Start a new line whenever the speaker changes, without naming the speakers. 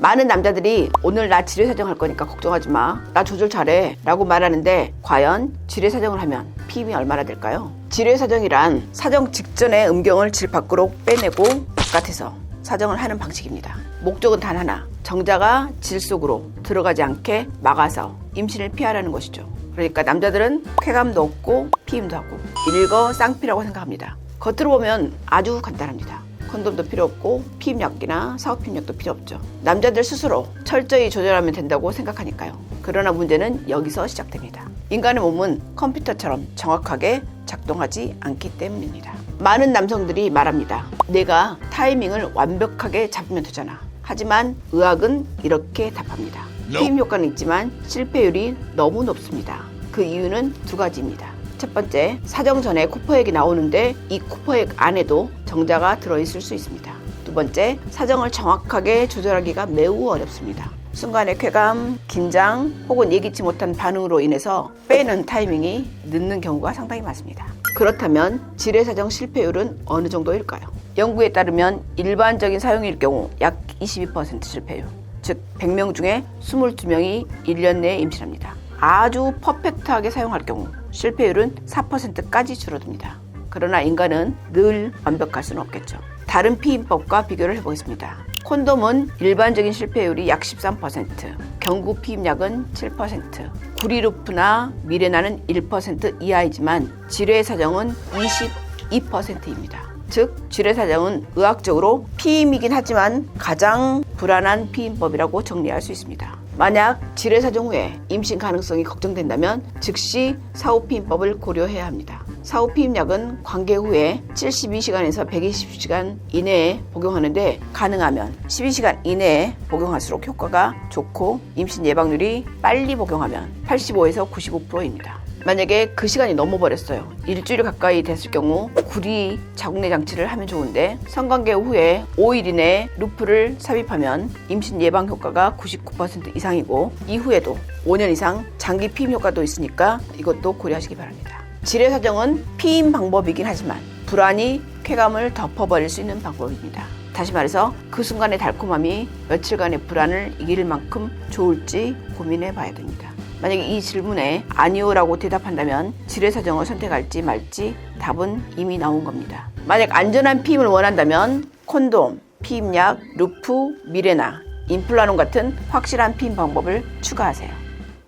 많은 남자들이 오늘 나 지뢰 사정 할 거니까 걱정하지 마. 나 조절 잘해. 라고 말하는데 과연 지뢰 사정을 하면 피임이 얼마나 될까요? 지뢰 사정이란 사정 직전에 음경을 질 밖으로 빼내고 바깥에서 사정을 하는 방식입니다. 목적은 단 하나. 정자가 질 속으로 들어가지 않게 막아서 임신을 피하라는 것이죠. 그러니까 남자들은 쾌감도 없고 피임도 하고 일거 쌍피라고 생각합니다. 겉으로 보면 아주 간단합니다. 콘돔도 필요 없고 피임약이나 사후피임약도 필요 없죠. 남자들 스스로 철저히 조절하면 된다고 생각하니까요. 그러나 문제는 여기서 시작됩니다. 인간의 몸은 컴퓨터처럼 정확하게 작동하지 않기 때문입니다. 많은 남성들이 말합니다. 내가 타이밍을 완벽하게 잡으면 되잖아. 하지만 의학은 이렇게 답합니다. 피임 효과는 있지만 실패율이 너무 높습니다. 그 이유는 두 가지입니다. 첫 번째, 사정 전에 코퍼액이 나오는데 이 코퍼액 안에도 정자가 들어있을 수 있습니다. 두 번째, 사정을 정확하게 조절하기가 매우 어렵습니다. 순간의 쾌감, 긴장 혹은 예기치 못한 반응으로 인해서 빼는 타이밍이 늦는 경우가 상당히 많습니다. 그렇다면 지뢰 사정 실패율은 어느 정도일까요? 연구에 따르면 일반적인 사용일 경우 약 22% 실패율, 즉 100명 중에 22명이 1년 내에 임신합니다. 아주 퍼펙트하게 사용할 경우 실패율은 4%까지 줄어듭니다. 그러나 인간은 늘 완벽할 수는 없겠죠. 다른 피임법과 비교를 해보겠습니다. 콘돔은 일반적인 실패율이 약 13%, 경구 피임약은 7%, 구리루프나 미레나는 1% 이하이지만 지뢰 사정은 22%입니다. 즉, 지뢰 사정은 의학적으로 피임이긴 하지만 가장 불안한 피임법이라고 정리할 수 있습니다. 만약 지뢰 사정 후에 임신 가능성이 걱정된다면 즉시 사후 피임법을 고려해야 합니다. 사후 피임약은 관계 후에 72시간에서 120시간 이내에 복용하는데 가능하면 12시간 이내에 복용할수록 효과가 좋고 임신 예방률이 빨리 복용하면 85에서 95%입니다. 만약에 그 시간이 넘어버렸어요. 일주일 가까이 됐을 경우 구리 자궁내 장치를 하면 좋은데 성관계 후에 5일 이내에 루프를 삽입하면 임신 예방 효과가 99% 이상이고 이후에도 5년 이상 장기 피임 효과도 있으니까 이것도 고려하시기 바랍니다. 지뢰 사정은 피임 방법이긴 하지만 불안이 쾌감을 덮어버릴 수 있는 방법입니다. 다시 말해서 그 순간의 달콤함이 며칠간의 불안을 이길 만큼 좋을지 고민해 봐야 됩니다. 만약에 이 질문에 아니오라고 대답한다면 지뢰 사정을 선택할지 말지 답은 이미 나온 겁니다. 만약 안전한 피임을 원한다면 콘돔, 피임약, 루프, 미레나, 인플라논 같은 확실한 피임 방법을 추가하세요.